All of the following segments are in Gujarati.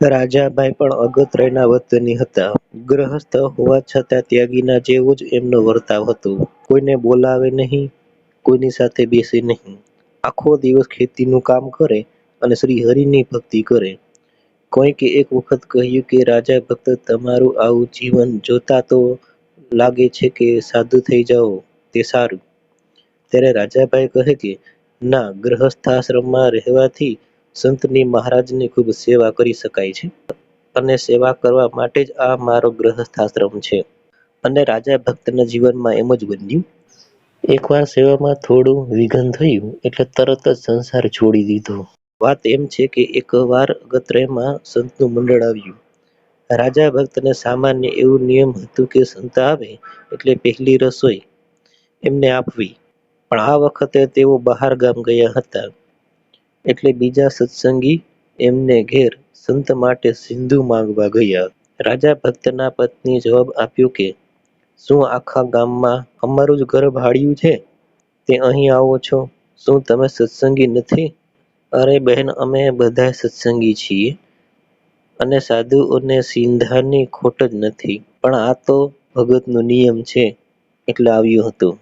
રાજાભાઈ પણ અગત્યના વતની હતા. ગ્રહસ્થ હોવા છતાં ત્યાગીના જેવું જ એમનો વર્તાવ હતો. કોઈને બોલાવે નહીં, કોઈની સાથે બેસે નહીં. આખો દિવસ ખેતીનું કામ કરે અને શ્રીહરિની ભક્તિ કરે. કોઈકે એક વખત કહ્યું કે રાજા ભક્ત તમારું આવું જીવન જોતા તો લાગે છે કે સાધુ થઈ જાઓ તે સારું. ત્યારે રાજાભાઈ કહે કે ના ગ્રહસ્થાશ્રમમાં રહેવાથી સંતની મહારાજની ખૂબ સેવા કરી શકાય છે અને સેવા કરવા માટે જ આ મારો ગૃહસ્થાશ્રમ છે. અને રાજા ભક્તના જીવનમાં એમ જ બન્યું. એકવાર સેવામાં થોડું વિઘન થયું એટલે તરત જ સંસાર છોડી દીધો. વાત એમ છે કે એકવાર ગત્રેમાં સંતનું મંડળ આવ્યું. રાજા ભક્તને સામાન્ય એવું નિયમ હતું કે સંત આવે એટલે પહેલી રસોઈ એમને આપવી. પણ આ વખતે તેઓ બહાર ગામ ગયા હતા એટલે બીજા સત્સંગી એમને ઘેર સંત માટે સિંધુ માંગવા ગયા. રાજા ભક્તના પત્ની જવાબ આપ્યો કે, શું આખા ગામમાં અમારું જ ઘર ભાડ્યું છે તે અહીં આવો છો શું તમે સત્સંગી નથી? અરે બહેન, અમે બધા સત્સંગી છીએ અને સાધુઓને સિંધાની ખોટ જ નથી પણ આ તો ભગતનો નિયમ છે એટલે આવ્યું હતું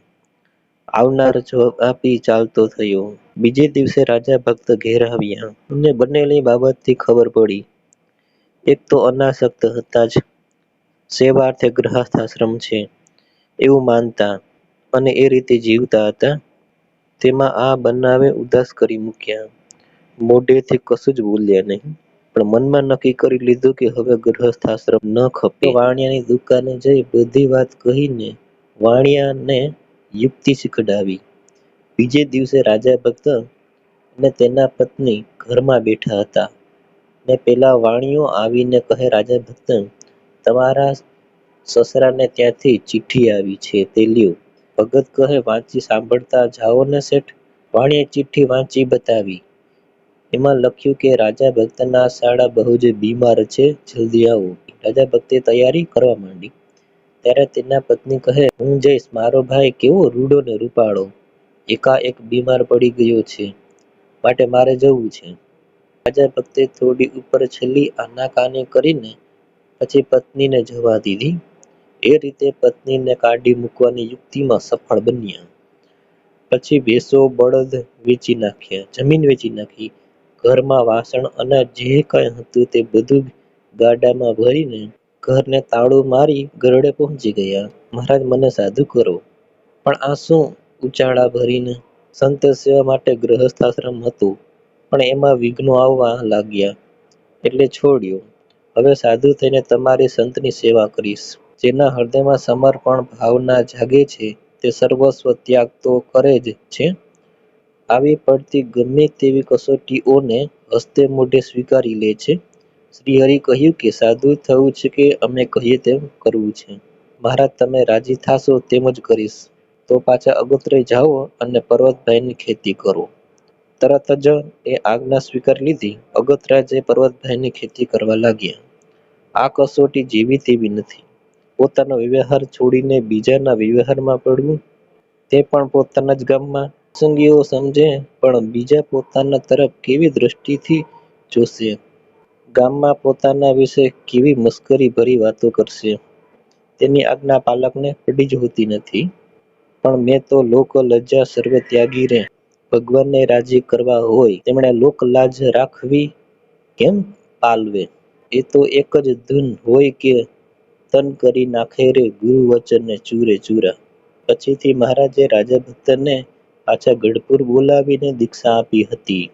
આવનાર જવાબ આપી ચાલતો થયો. બીજે દિવસે રાજા ભક્ત ઘેર આવ્યા એમને બનેલી બાબતથી ખબર પડી. એક તો અનાસક્ત હતા જ સેવાર્થે ગૃહસ્થાશ્રમ છે એવું માનતા અને એ રીતે જીવતા હતા તેમાં આ બનાવે ઉદાસ કરી મૂક્યા. મોઢેથી કશું જ બોલ્યા નહીં પણ મનમાં નક્કી કરી લીધું કે હવે ગૃહસ્થાશ્રમ ન ખપે. વાણિયાની દુકાને જઈ બધી વાત કહીને વાણિયાને યુક્તિ શીખડાવી. બીજે દિવસે રાજા ભક્ત અને તેના પત્ની ઘરમાં બેઠા હતા ને પેલા વાણિયો આવીને કહે, રાજા ભક્ત, તમારા સસરાને ત્યાંથી ચિઠ્ઠી આવી છે, તે લ્યો. ભગત કહે, વાંચી સાંભળતા જાઓ ને શેઠ. વાણીએ ચિઠ્ઠી વાંચી બતાવી. એમાં લખ્યું કે, રાજા ભક્તના શાળા બહુ જ બીમાર છે, જલ્દી આવો. રાજા ભક્તે તૈયારી કરવા માંડી. ત્યારે તેના પત્ની કહે, હું જઈશ, મારો ભાઈ કેવો રૂડો ને રૂપાળો એકાએક બીમાર પડી ગયો છે માટે મારે જવું છે. રાજા ભક્તે થોડી ઉપર છેલ્લી આનાકાની કરીને પછી પત્નીને જવા દીધી. એ રીતે પત્નીને કાઢી મૂકવાની યુક્તિમાં સફળ બન્યા. પછી ભેંસો બળદ વેચી નાખ્યા, જમીન વેચી નાખી, ઘરમાં વાસણ અને જે કંઈ હતું તે બધું ગાડામાં ભરીને ઘરને તાળું મારી ગરડે પહોંચી ગયા. મહારાજ મને સાધુ કરો. પણ આ શું ઉચાળા ભરીને? સંત સેવા માટે ગૃહસ્થાશ્રમ હતું પણ એમાં વિઘ્નો આવવા લાગ્યા એટલે છોડ્યું હવે સાધુ થઈને તમારી સંતની સેવા કરીશ. જેના હૃદયમાં સમર્પણ ભાવના જાગે છે, તે સર્વસ્વ ત્યાગ તો કરે જ છે. આવી પડતી ગમે તેવી કસોટીઓને હસ્તે મોઢે સ્વીકારી લે છે. શ્રીહરિ કહ્યું કે, સાધુ થવું છે કે અમે કહીએ તેમ કરવું છે. મહારાજ તમે રાજી થાશો તેમ જ કરીશ. તો પાછા અગોત્રે જાઓ અને પર્વતભાઈની ખેતી કરો. તરત જ એ આજ્ઞા સ્વીકારી લીધી. અગત્યા પર્વતભાઈની ખેતી કરવા લાગ્યા. આ કસોટી જેવી તેવી નથી. પોતાનો વ્યવહાર છોડીને બીજાના વ્યવહારમાં પડવું, તે પણ પોતાના જ ગામમાં. સંગીઓ સમજે, પણ બીજા પોતાના તરફ કેવી દ્રષ્ટિથી જોશે. ગામમાં પોતાના વિશે કેવી મશ્કરી ભરી વાતો કરશે. તેની આજ્ઞા પાલકને પડી જ હોતી નથી. પણ મેં તો લોક લજ્જા સર્વ ત્યાગી રે ભગવાનને રાજી કરવા હોય તેમણે લોક લાજ રાખવી કેમ પાલવે? એ તો એક જ ધૂન હોય કે તન કરી નાખે રે ગુરુ વચનને ચૂરે ચૂરા. પછીથી મહારાજે રાજા ભક્તને પાછા ગઢપુર બોલાવીને દીક્ષા આપી હતી.